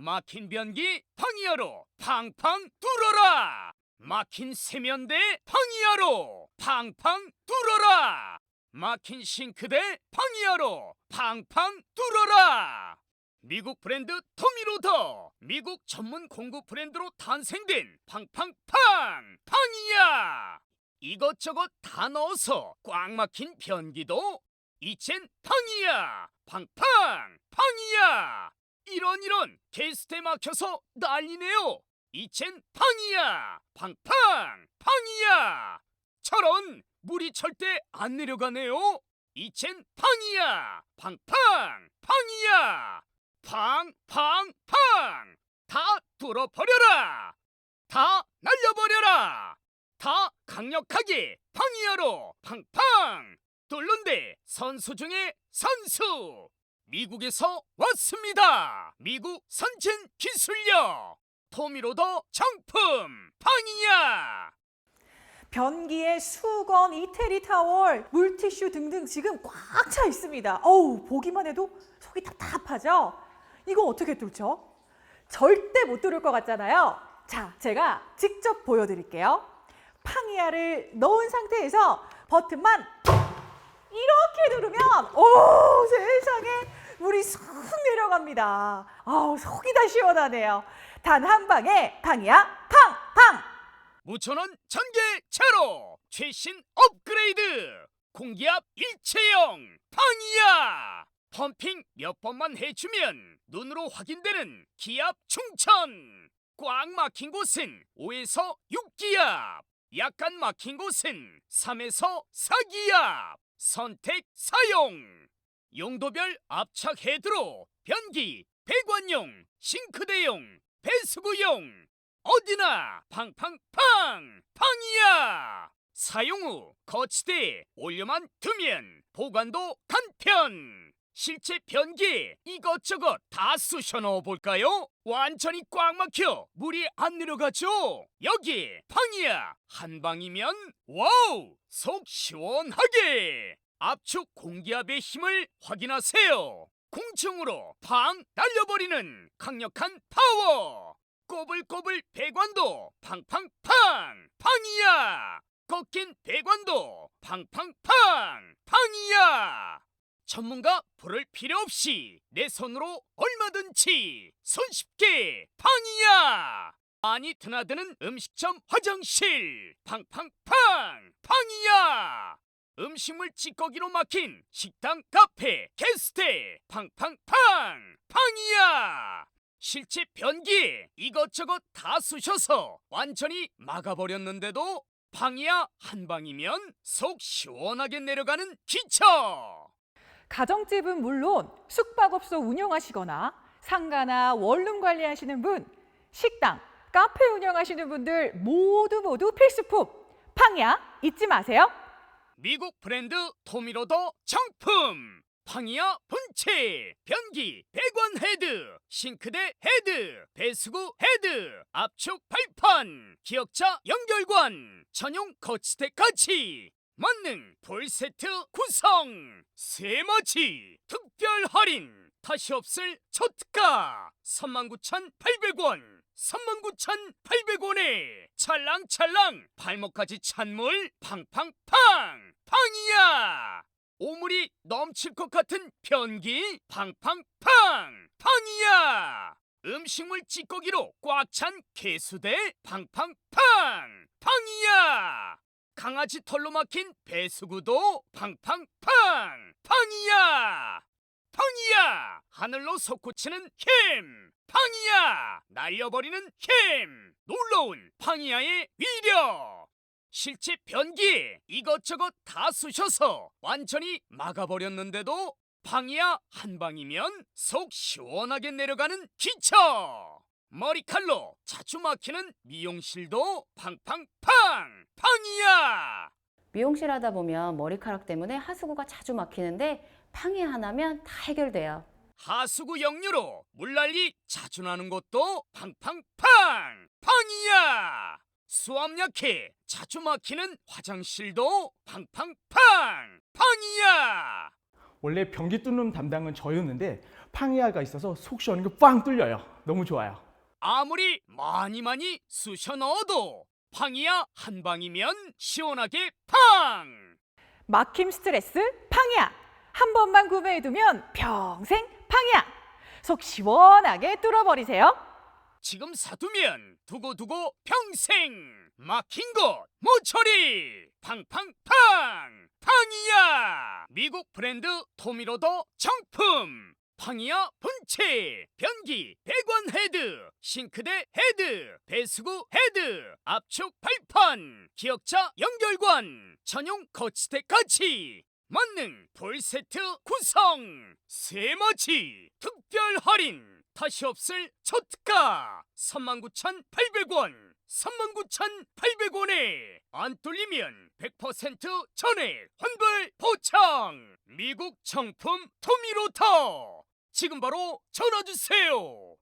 막힌 변기 방이야로 팡팡 뚫어라! 막힌 세면대 방이야로 팡팡 뚫어라! 막힌 싱크대 방이야로 팡팡 뚫어라! 미국 브랜드 토미로더 미국 전문 공구 브랜드로 탄생된 팡팡팡 팡이야! 이것저것 다 넣어서 꽉 막힌 변기도 이젠 팡이야! 팡팡 팡이야 이런 이런 게스트에 막혀서 난리네요. 이젠 팡이야. 팡팡 팡이야. 저런 물이 절대 안 내려가네요. 이젠 팡이야. 팡팡 팡이야. 팡팡팡. 다 뚫어버려라. 다 날려버려라. 다 강력하게 팡이야로 팡팡. 뚫는데 선수 중에 선수 미국에서 왔습니다 미국 선진 기술력 토미로더 정품 팡이야 변기에 수건, 이태리 타월, 물티슈 등등 지금 꽉 차 있습니다. 어우, 보기만 해도 속이 답답하죠? 이거 어떻게 뚫죠? 절대 못 뚫을 것 같잖아요. 자, 제가 직접 보여드릴게요. 팡이야를 넣은 상태에서 버튼만 이렇게 누르면 오 세상에. 물이 쑥 내려갑니다. 아우 속이 다 시원하네요. 단 한 방에 팡이야? 팡팡 무천원 전개 제로! 최신 업그레이드! 공기압 일체형! 팡이야! 펌핑 몇 번만 해주면 눈으로 확인되는 기압 충전 꽉 막힌 곳은 5에서 6기압 약간 막힌 곳은 3에서 4기압 선택 사용. 용도별 압착 헤드로 변기, 배관용, 싱크대용, 배수구용. 어디나 팡팡팡 팡이야. 사용 후 거치대에 올려만 두면 보관도 간편 실제 변기에 이것저것 다 쑤셔 넣어 볼까요? 완전히 꽉 막혀 물이 안 내려가죠? 여기 팡이야. 한 방이면 와우! 속 시원하게! 압축 공기압의 힘을 확인하세요. 공중으로 팡 날려버리는 강력한 파워! 꼬불꼬불 배관도 팡팡팡! 팡이야! 꺾인 배관도 팡팡팡! 팡이야 전문가 부를 필요 없이 내 손으로 얼마든지 손쉽게 팡이야! 많이 드나드는 음식점 화장실! 팡팡팡! 팡이야! 음식물 찌꺼기로 막힌 식당 카페 게스트! 팡팡팡! 팡이야! 실제 변기에 이것저것 다 쑤셔서 완전히 막아버렸는데도 방이야 한 방이면 속 시원하게 내려가는 기차 가정집은 물론 숙박업소 운영하시거나 상가나 원룸 관리하시는 분, 식당, 카페 운영하시는 분들 모두 모두 필수품 팡이야 잊지 마세요. 미국 브랜드 토미로더 정품 팡이야 본체 변기 배관 헤드 싱크대 헤드 배수구 헤드 압축 발판 기역자 연결관 전용 거치대까지 만능 풀세트 구성! 세마치 특별 할인! 다시 없을 초특가! 39,800원! 39,800원에 찰랑찰랑 발목까지 찬물 팡팡팡! 팡이야! 오물이 넘칠 것 같은 변기 팡팡팡! 팡이야! 음식물 찌꺼기로 꽉 찬 개수대 팡팡팡! 팡이야 강아지 털로 막힌 배수구도 팡팡팡! 팡이야! 팡이야! 하늘로 솟구치는 힘! 팡이야! 날려버리는 힘! 놀라운 팡이야의 위력 실제 변기에 이것저것 다 쑤셔서 완전히 막아버렸는데도 방이야 한 방이면 속 시원하게 내려가는 기차 머리칼로 자주 막히는 미용실도 팡팡팡 팡이야 미용실 하다 보면 머리카락 때문에 하수구가 자주 막히는데 팡이 하나면 다 해결돼요. 하수구 역류로 물난리 자주 나는 곳도 팡팡팡 팡이야 수압 약해 자주 막히는 화장실도 팡팡팡 팡이야 원래 변기 뚫는 담당은 저였는데 팡이아가 있어서 속 시원하게 빵 뚫려요. 너무 좋아요. 아무리 많이 많이 쑤셔 넣어도 팡이야 한 방이면 시원하게 팡! 막힘 스트레스 팡이야. 한 번만 구매해두면 평생 팡이야. 속 시원하게 뚫어버리세요. 지금 사두면 두고두고 평생 막힌 곳 모처리 팡팡팡 팡이야 미국 브랜드 토미로더 정품 팡이야 본체. 변기 배관 헤드 싱크대 헤드 배수구 헤드 압축 발판 기역자 연결관 전용 거치대까지 만능 풀세트 구성 세마치 특별 할인 다시 없을 초특가 39,800원 39,800원에 안 뚫리면 100% 전액 환불 보장 미국 정품 토미로터 지금 바로 전화 주세요.